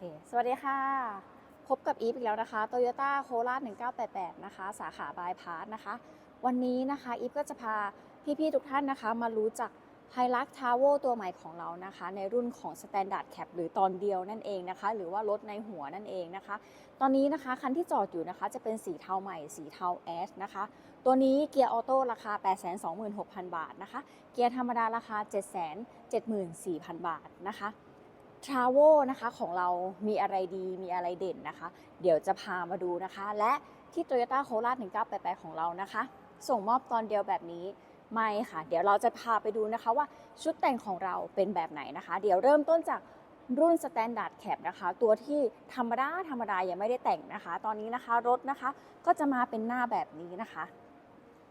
ค สวัสดีค่ะ พบกับอีฟอีกแล้วนะคะ Toyota c o r a 1988 นะคะ สาขาบายพาสนะคะ วันนี้นะคะอีฟก็จะพาพี่ๆทุกท่านนะคะ มารู้จัก h i l u x t a v o ตัวใหม่ของเรานะคะ ในรุ่นของ Standard Cap หรือตอนเดียวนั่นเองนะคะ หรือว่ารถในหัวนั่นเองนะคะ ตอนนี้นะคะคันที่จอดอยู่นะคะจะเป็นสีเทาใหม่สีเทาแอชนะคะ ตัวนี้เกียร์ออโต้ราคา 826,000 บาทนะคะ เกียร์ธรรมดาราคา 774,000 บาทนะคะ ทราโวนะคะของเรามีอะไรดีมีอะไรเด่นนะคะ เดี๋ยวจะพามาดูนะคะ และที่ Toyota c o r a 1988 ของเรานะคะ ส่งมอบตอนเดียวแบบนี้ไม่ค่ะ เดี๋ยวเราจะพาไปดูนะคะว่าชุดแต่งของเราเป็นแบบไหนนะคะ เดี๋ยวเริ่มต้นจากรุ่น Standard Cap นะคะ ตัวที่ธรรมดาธรรมดายังไม่ได้แต่งนะคะ ตอนนี้นะคะรถนะคะก็จะมาเป็นหน้าแบบนี้นะคะ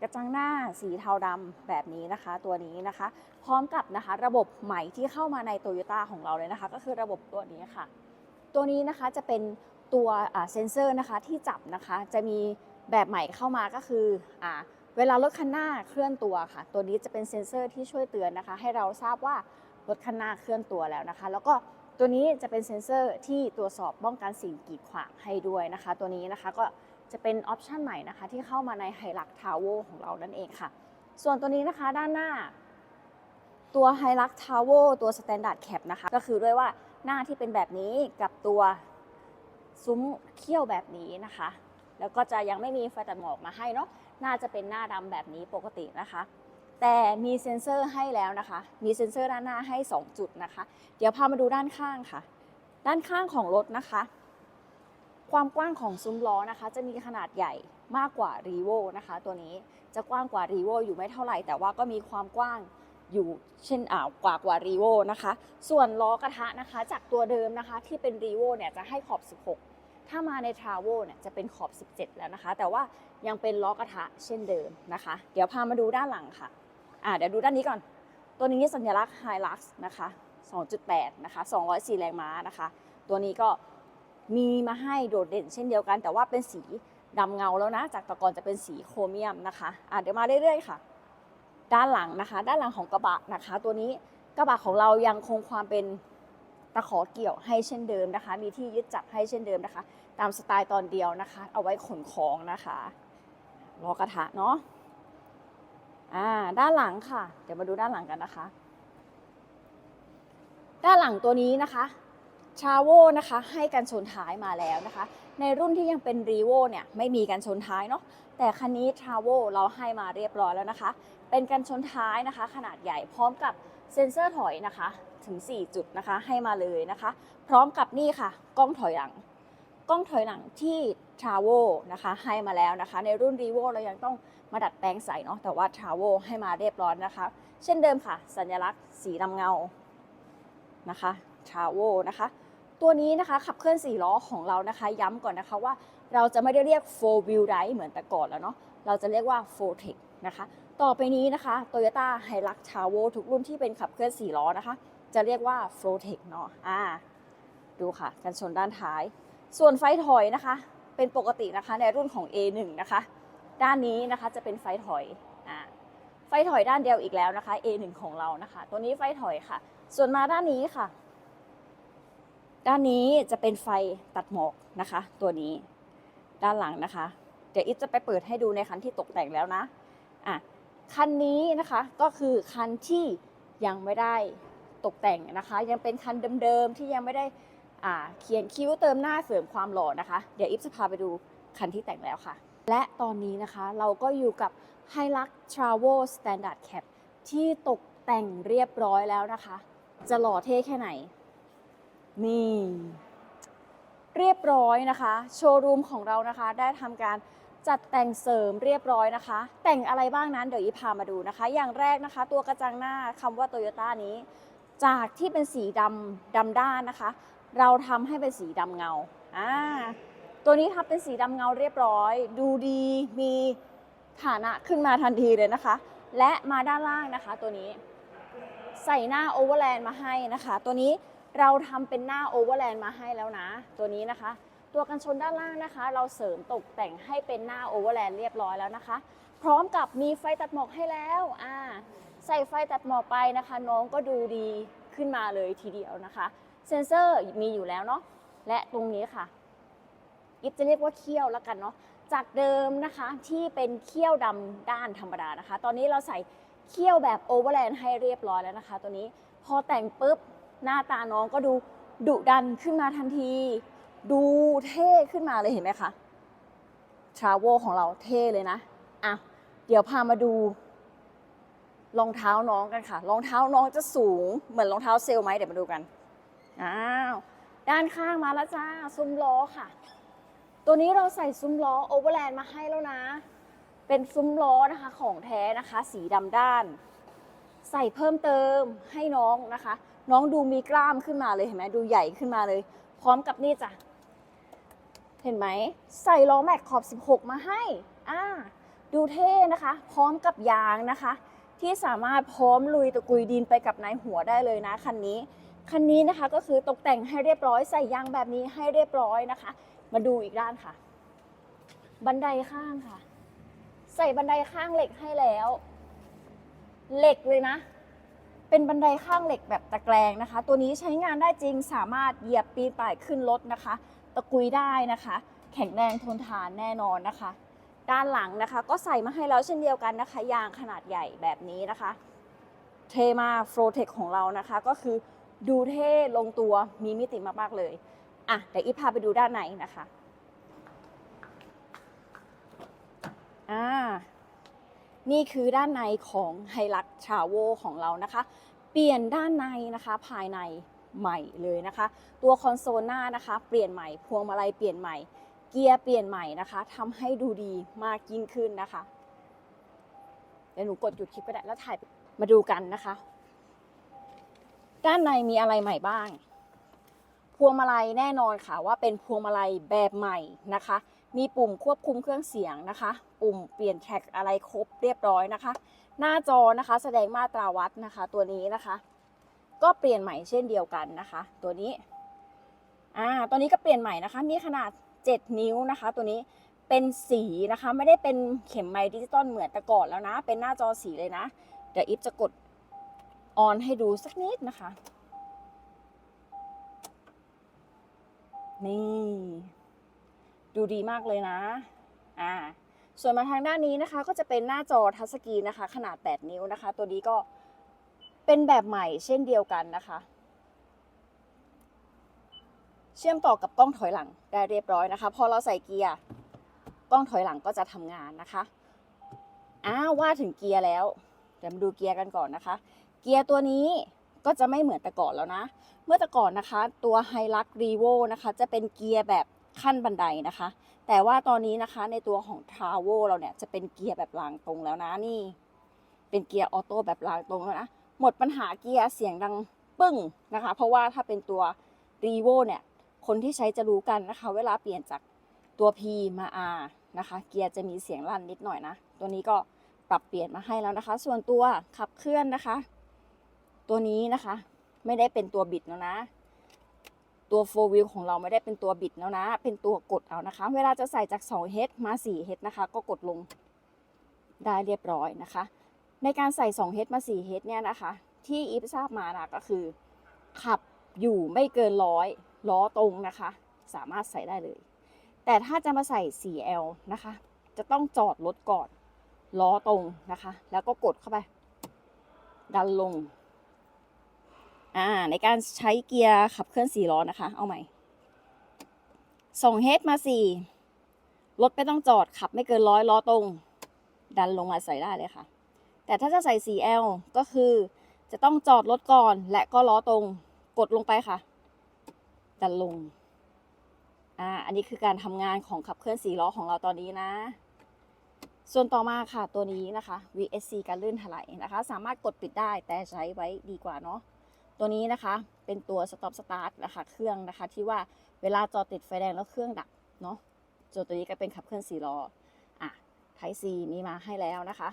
กระจังหน้าสีเทาดำแบบนี้นะคะ ตัวนี้นะคะ พร้อมกับนะคะ ระบบใหม่ที่เข้ามาใน t o y ยต้ของเราเลยนะคะ ก็คือระบบตัวนี้ค่ะ ตัวนี้นะคะจะเป็นตัวเซนเซอร์นะคะที่จับนะคะจะมีแบบใหม่เข้ามาก็คืออเวลารถคันหน้าเคลื่อนตัวค่ะ ตัวนี้จะเป็นเซนเซอร์ที่ช่วยเตือนนะคะ ให้เราทราบว่ารถคันหน้าเคลื่อนตัวแล้วนะคะ แล้วก็ตัวนี้จะเป็นเซนเซอร์ที่ตรวจสอบป้องกันสิ่งกีดขวางให้ด้วยนะคะ ตัวนี้นะคะก็ จะเป็นออปชันใหม่นะคะที่เข้ามาในไฮลักทาวเวอร์ของเรานั่นเองค่ะ ส่วนตัวนี้นะคะด้านหน้า ตัว h i l u x Tower ตัว Standard Cap นะคะ ก็คือด้วยว่าหน้าที่เป็นแบบนี้กับตัวซุ้มเขี้ยวแบบนี้นะคะ แล้วก็จะยังไม่มีไฟตัดหมอกมาให้เนาะน่าจะเป็นหน้าดำแบบนี้ปกตินะคะ แต่มีเซ็นเซอร์ให้แล้วนะคะ มีเซ็นเซอร์ด้านหน้าให้ 2 จุดนะคะ เดี๋ยวพามาดูด้านข้างค่ะ ด้านข้างของรถนะคะ ความกว้างของซุ้มล้อนะคะ จะมีขนาดใหญ่มากกว่า r ีโวนะคะ ตัวนี้จะกว้างกว่า r ีโวอยู่ไม่เท่าไหร่ แต่ว่าก็มีความกว้างอยู่เช่นอ่าวกว่ากว่ารีโวนะคะ ส่วนล้อกระทะนะคะ จากตัวเดิมนะคะที่เป็นรีโวเนี่ยจะให้ขอบ 16 ถ้ามาในทราโวเนี่ยจะเป็นขอบ 17 แล้วนะคะ แต่ว่ายังเป็นล้อกระทะเช่นเดิมนะคะ เดี๋ยวพามาดูด้านหลังค่ะอ่าเดี๋ยวดูด้านนี้ก่อน ตัวนี้สัญลักษณ์ Hilux นะคะ 2.8 นะคะ 204 แรงม้านะคะ ตัวนี้ก็ มีมาให้โดดเด่นเช่นเดียวกัน แต่ว่าเป็นสีดำเงาแล้วนะ จากตะกอนจะเป็นสีโครเมียมนะคะอ่าเดี๋ยวมาเรื่อยๆค่ะ ด้านหลังนะคะ ด้านหลังของกระบะนะคะ ตัวนี้กระบะของเรายังคงความเป็นตะขอเกี่ยวให้เช่นเดิมนะคะ มีที่ยึดจับให้เช่นเดิมนะคะ ตามสไตล์ตอนเดียวนะคะ เอาไว้ขนของนะคะล้อกระทะเนาะอ่าด้านหลังค่ะ เดี๋ยวมาดูด้านหลังกันนะคะ ด้านหลังตัวนี้นะคะ ชาโวนะคะให้กันชนท้ายมาแล้วนะคะ ในรุ่นที่ยังเป็นรีโวเนี่ยไม่มีกันชนท้ายเนาะแต่คันนี้ทราโวเราให้มาเรียบร้อยแล้วนะคะ เป็นกันชนท้ายนะคะ ขนาดใหญ่พร้อมกับเซ็นเซอร์ถอยนะคะถึง 4 จุดนะคะให้มาเลยนะคะ พร้อมกับนี่ค่ะ กล้องถอยหลัง กล้องถอยหลังที่ทราโวนะคะให้มาแล้วนะคะ ในรุ่นรีโวเรายังต้องมาดัดแปลงใส่เนาะแต่ว่าทราโวให้มาเรียบร้อยนะคะ เช่นเดิมค่ะ สัญลักษณ์สีดำเงานะคะ ทาโวนะคะ ตัวนี้นะคะขับเคลื่อน 4 ล้อของเรานะคะ ย้ำก่อนนะคะว่าเราจะไม่ได้เรียก four wheel drive เหมือนแต่ก่อนแล้วเนาะเราจะเรียกว่า four tech นะคะ ต่อไปนี้นะคะ Toyota Hilux t a v o ทุกรุ่นที่เป็นขับเคลื่อน 4 ล้อนะคะ จะเรียกว่า f l o t e c h เนาะอ่าดูค่ะ กันชนด้านท้าย ส่วนไฟถอยนะคะ เป็นปกตินะคะในรุ่นของ A1 นะคะ ด้านนี้นะคะจะเป็นไฟถอยอ่าไฟถอยด้านเดียวอีกแล้วนะคะ A1 ของเรานะคะ ตัวนี้ไฟถอยค่ะ ส่วนมาด้านนี้ค่ะ ด้านนี้จะเป็นไฟตัดหมอกนะคะ ตัวนี้ด้านหลังนะคะ เดี๋ยวอิฟจะไปเปิดให้ดูในคันที่ตกแต่งแล้วนะอะคันนี้นะคะก็คือคันที่ยังไม่ได้ตกแต่งนะคะ ยังเป็นคันเดิมๆที่ยังไม่ได้อ่าเขียนคิ้วเติมหน้าเสริมความหล่อนะคะ เดี๋ยวอิฟจะพาไปดูคันที่แต่งแล้วค่ะ และตอนนี้นะคะเราก็อยู่กับ Hilux Travel Standard Cap ที่ตกแต่งเรียบร้อยแล้วนะคะ จะหล่อเท่แค่ไหน นี่ เรียบร้อยนะคะ โชว์รูมของเรานะคะ ได้ทำการจัดแต่งเสริมเรียบร้อยนะคะ แต่งอะไรบ้างนั้นเดี๋ยวอีพามาดูนะคะ อย่างแรกนะคะ ตัวกระจังหน้าคำว่าโตโยต้านี้ จากที่เป็นสีดำดำด้านนะคะ เราทำให้เป็นสีดำเงาอ่าตัวนี้ทำเป็นสีดำเงาเรียบร้อย ดูดีมีฐานะขึ้นมาทันทีเลยนะคะ และมาด้านล่างนะคะ ตัวนี้ ใส่หน้าโอเวอร์แลนด์มาให้นะคะ ตัวนี้ เราทำเป็นหน้าโอเวอร์แลนด์มาให้แล้วนะ ตัวนี้นะคะ ตัวกันชนด้านล่างนะคะ เราเสริมตกแต่งให้เป็นหน้าโอเวอร์แลนด์เรียบร้อยแล้วนะคะ พร้อมกับมีไฟตัดหมอกให้แล้วอ่าใส่ไฟตัดหมอกไปนะคะ น้องก็ดูดีขึ้นมาเลยทีเดียวนะคะ เซนเซอร์มีอยู่แล้วเนาะและตรงนี้ค่ะอิฟจะเรียกว่าเขี้ยวแล้วกันเนาะจากเดิมนะคะที่เป็นเขี้ยวดำด้านธรรมดานะคะ ตอนนี้เราใส่เขี้ยวแบบโอเวอร์แลนด์ให้เรียบร้อยแล้วนะคะ ตัวนี้พอแต่งปุ๊บ หน้าตาน้องก็ดูดุดันขึ้นมาทันที ดูเท่ขึ้นมาเลยเห็นไหมคะทราโวลของเราเท่เลยนะอะเดี๋ยวพามาดูรองเท้าน้องกันค่ะ รองเท้าน้องจะสูงเหมือนรองเท้าเซลลไหมเดี๋ยวมาดูกัน อ้าว ด้านข้างมาแล้วจ้า ซุ้มล้อค่ะ ตัวนี้เราใส่ซุ้มล้อโอเวอร์แลนด์มาให้แล้วนะ เป็นซุ้มล้อนะคะของแท้นะคะ สีดำด้าน ใส่เพิ่มเติมให้น้องนะคะ น้องดูมีกล้ามขึ้นมาเลยเห็นไหมดูใหญ่ขึ้นมาเลย พร้อมกับนี่จ้ะเห็นไหมใส่ล้อแม็กขอบ 16 มาให้อ่าดูเท่นะคะ พร้อมกับยางนะคะ ที่สามารถพร้อมลุยตะกุยดินไปกับนายหัวได้เลยนะคันนี้คันนี้นะคะก็คือตกแต่งให้เรียบร้อยใส่ยางแบบนี้ให้เรียบร้อยนะคะ มาดูอีกด้านค่ะ บันไดข้างค่ะ ใส่บันไดข้างเหล็กให้แล้ว เหล็กเลยนะ เป็นบันไดข้างเหล็กแบบตะแกรงนะคะ ตัวนี้ใช้งานได้จริงสามารถเหยียบปีนป่ายขึ้นรถนะคะ ตะกุยได้นะคะ แข็งแรงทนทานแน่นอนนะคะ ด้านหลังนะคะ ก็ใส่มาให้แล้วเช่นเดียวกันนะคะ ยางขนาดใหญ่แบบนี้นะคะเทมาโฟรเทคของเรานะคะ ก็คือดูเท่ลงตัวมีมิติมากๆเลยอะเดี๋ยวอีพาไปดูด้านในนะคะอ่า นี่คือด้านในของไฮลักชาโวของเรานะคะ เปลี่ยนด้านในนะคะภายในใหม่เลยนะคะ ตัวคอนโซลหน้านะคะเปลี่ยนใหม่พวงมาลัยเปลี่ยนใหม่ เกียร์เปลี่ยนใหม่นะคะทำให้ดูดีมากยิ่งขึ้นนะคะเดี๋ยวหนูกดหยุดคลิปก็ได้แล้วถ่ายมาดูกันนะคะ ด้านในมีอะไรใหม่บ้าง พวงมาลัยแน่นอนค่ะว่าเป็นพวงมาลัยแบบใหม่นะคะ มีปุ่มควบคุมเครื่องเสียงนะคะ ปุ่มเปลี่ยนแท็กอะไรครบเรียบร้อยนะคะ หน้าจอนะคะแสดงมาตราวัดนะคะ ตัวนี้นะคะ ก็เปลี่ยนใหม่เช่นเดียวกันนะคะ ตัวนี้อ่าตัวนี้ก็เปลี่ยนใหม่นะคะ มีขนาด 7 นิ้วนะคะ ตัวนี้เป็นสีนะคะ ไม่ได้เป็นเข็มไม้ดิจิตอลเหมือนแต่ก่อนแล้วนะ เป็นหน้าจอสีเลยนะ เดี๋ยวอิฟจะกดออนให้ดูสักนิดนะคะ นี่ ดูดีมากเลยนะอ่าส่วนมาทางด้านนี้นะคะ ก็จะเป็นหน้าจอทัชสกรีนนะคะ ขนาด 8 นิ้วนะคะ ตัวนี้ก็เป็นแบบใหม่เช่นเดียวกันนะคะ เชื่อมต่อกับกล้องถอยหลังได้เรียบร้อยนะคะ พอเราใส่เกียร์กล้องถอยหลังก็จะทำงานนะคะอ้าวว่าถึงเกียร์แล้วเดี๋ยวมาดูเกียร์กันก่อนนะคะ เกียร์ตัวนี้ก็จะไม่เหมือนแต่ก่อนแล้วนะ เมื่อแต่ก่อนนะคะ ตัว h i l u x r e v o นะคะ จะเป็นเกียร์แบบ ขั้นบันไดนะคะ แต่ว่าตอนนี้นะคะในตัวของ t r a v o เราเนี่ยจะเป็นเกียร์แบบรางตรงแล้วนะนี่ เป็นเกียร์ออโต้แบบรางตรงแล้วนะหมดปัญหาเกียร์เสียงดังปึ้งนะคะ เพราะว่าถ้าเป็นตัว r e v o เนี่ยคนที่ใช้จะรู้กันนะคะ เวลาเปลี่ยนจากตัว P มา R นะคะ เกียร์จะมีเสียงลั่นนิดหน่อยนะ ตัวนี้ก็ปรับเปลี่ยนมาให้แล้วนะคะ ส่วนตัวขับเคลื่อนนะคะ ตัวนี้นะคะไม่ได้เป็นตัวบิดแล้วนะ ตัว4 wheel ของเราไม่ได้เป็นตัวบิดแล้วนะ เป็นตัวกดเอานะคะ เวลาจะใส่จาก2 h มา4 h นะคะ ก็กดลงได้เรียบร้อยนะคะ ในการใส่2 h มา4 h เนี่ยนะคะ ที่อีฟทราบมานะก็คือ ขับอยู่ไม่เกินร้อยล้อตรงนะคะ สามารถใส่ได้เลย แต่ถ้าจะมาใส่ 4L นะคะ จะต้องจอดรถก่อนล้อตรงนะคะ แล้วก็กดเข้าไป ดันลง อ่าในการใช้เกียร์ขับเคลื่อน4ล้อนะคะ เอาใหม่ส่งเฮดมา4รถไม่ต้องจอดขับไม่เกินร้อยล้อตรง ดันลงมาใส่ได้เลยค่ะ แต่ถ้าจะใส่ 4L ก็คือจะต้องจอดรถก่อนและก็ล้อตรง กดลงไปค่ะ ดันลงอ่าอันนี้คือการทำงานของขับเคลื่อน4ล้อของเราตอนนี้นะ ส่วนต่อมาค่ะตัวนี้นะคะ VSC การลื่นถลายนะคะ สามารถกดปิดได้แต่ใช้ไว้ดีกว่าเนาะ ตัวนี้นะคะเป็นตัว stop start นะคะเครื่องนะคะที่ว่าเวลาจอดติดไฟแดงแล้วเครื่องดับเนาะส่วนตัวนี้ก็เป็นขับเคลื่อน4ล้ออะ Type C มีมาให้แล้วนะคะ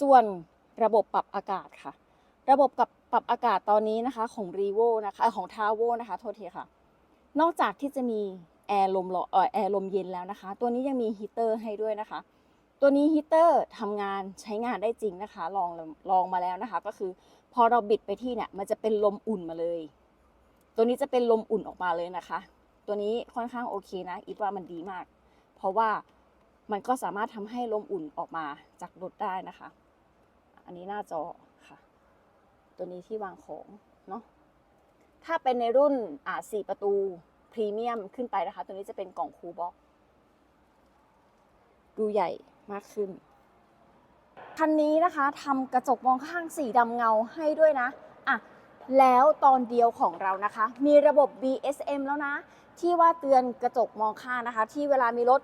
ส่วนระบบปรับอากาศค่ะ ระบบกับปรับอากาศตอนนี้นะคะของ r e v o นะคะของ t a v o นะคะโทษทีค่ะ นอกจากที่จะมีแอร์ลมร้อนเออแอร์ลมเย็นแล้วนะคะ ตัวนี้ยังมีฮีเตอร์ให้ด้วยนะคะ ตัวนี้ฮีเตอร์ทำงานใช้งานได้จริงนะคะ ลองลองมาแล้วนะคะ ก็คือ พอเราบิดไปที่เนี่ย มันจะเป็นลมอุ่นมาเลย ตัวนี้จะเป็นลมอุ่นออกมาเลยนะคะ ตัวนี้ค่อนข้างโอเคนะอีฟว่ามันดีมาก เพราะว่ามันก็สามารถทำให้ลมอุ่นออกมาจากรถได้นะคะ อันนี้หน้าจอค่ะ ตัวนี้ที่วางของเนาะ ถ้าเป็นในรุ่นอ่าสี่ประตูพรีเมียมขึ้นไปนะคะ ตัวนี้จะเป็นกล่องคูบ็อกดูใหญ่มากขึ้น คันนี้นะคะทำกระจกมองข้างสีดำเงาให้ด้วยนะอะแล้วตอนเดียวของเรานะคะ มีระบบ BSM แล้วนะ ที่ว่าเตือนกระจกมองข้างนะคะ ที่เวลามีรถ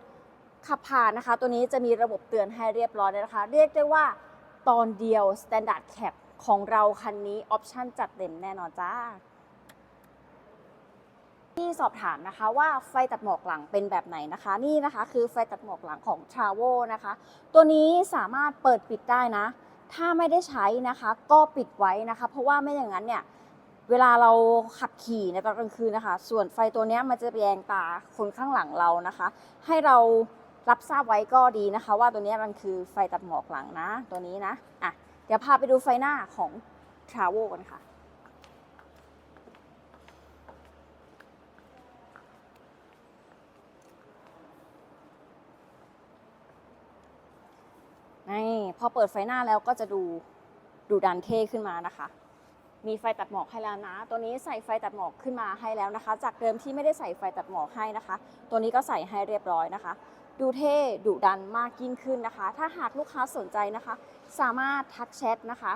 ขับผ่านนะคะ ตัวนี้จะมีระบบเตือนให้เรียบร้อยเลยนะคะ เรียกได้ว่าตอนเดียว Standard Cap ของเราคันนี้ออปชั่นจัดเต็มแน่นอนจ้า ที่สอบถามนะคะว่าไฟตัดหมอกหลังเป็นแบบไหนนะคะ นี่นะคะคือไฟตัดหมอกหลังของ t r a v o นะคะ ตัวนี้สามารถเปิดปิดได้นะ ถ้าไม่ได้ใช้นะคะก็ปิดไว้นะคะ เพราะว่าไม่อย่างนั้นเนี่ยเวลาเราขับขี่ในตอนกลางคืนนะคะ ส่วนไฟตัวนี้มันจะไปแยงตาคนข้างหลังเรานะคะ ให้เรารับทราบไว้ก็ดีนะคะ ว่าตัวนี้มันคือไฟตัดหมอกหลังนะ ตัวนี้นะอะเดี๋ยวพาไปดูไฟหน้าของ t r a v o กันค่ะ พอเปิดไฟหน้าแล้วก็จะดูดูดันเท่ขึ้นมานะคะ มีไฟตัดหมอกให้แล้วนะ ตัวนี้ใส่ไฟตัดหมอกขึ้นมาให้แล้วนะคะ จากเดิมที่ไม่ได้ใส่ไฟตัดหมอกให้นะคะ ตัวนี้ก็ใส่ให้เรียบร้อยนะคะ ดูเท่ดุดันมากยิ่งขึ้นนะคะ ถ้าหากลูกค้าสนใจนะคะ สามารถทักแชทนะคะ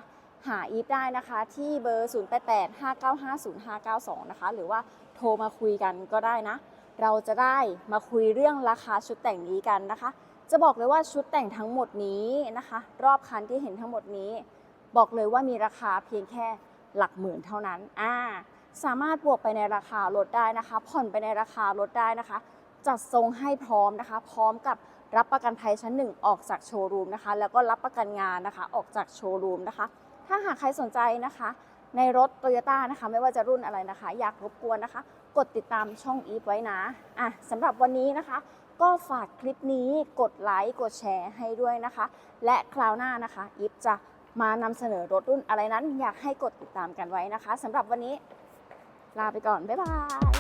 หาอีฟได้นะคะที่เบอร์ 0885950592 นะคะ หรือว่าโทรมาคุยกันก็ได้นะ เราจะได้มาคุยเรื่องราคาชุดแต่งนี้กันนะคะ จะบอกเลยว่าชุดแต่งทั้งหมดนี้นะคะ รอบคันที่เห็นทั้งหมดนี้ บอกเลยว่ามีราคาเพียงแค่หลักหมื่นเท่านั้นอ่าสามารถบวกไปในราคาลดได้นะคะ ผ่อนไปในราคาลดได้นะคะ จัดทรงให้พร้อมนะคะ พร้อมกับรับประกันภัยชั้นหนึ่งออกจากโชว์รูมนะคะ แล้วก็รับประกันงานนะคะ ออกจากโชว์รูมนะคะ ถ้าหากใครสนใจนะคะ ในรถ t o y ยต้านะคะ ไม่ว่าจะรุ่นอะไรนะคะ อยากรบกวนนะคะ กดติดตามช่องอีฟไว้นะอะสำหรับวันนี้นะคะ ก็ฝากคลิปนี้กดไลค์กดแชร์ให้ด้วยนะคะ และคราวหน้านะคะอิฟจะมานำเสนอรถรุ่นอะไรนั้น อยากให้กดติดตามกันไว้นะคะสำหรับวันนี้ลาไปก่อน บ๊ายบาย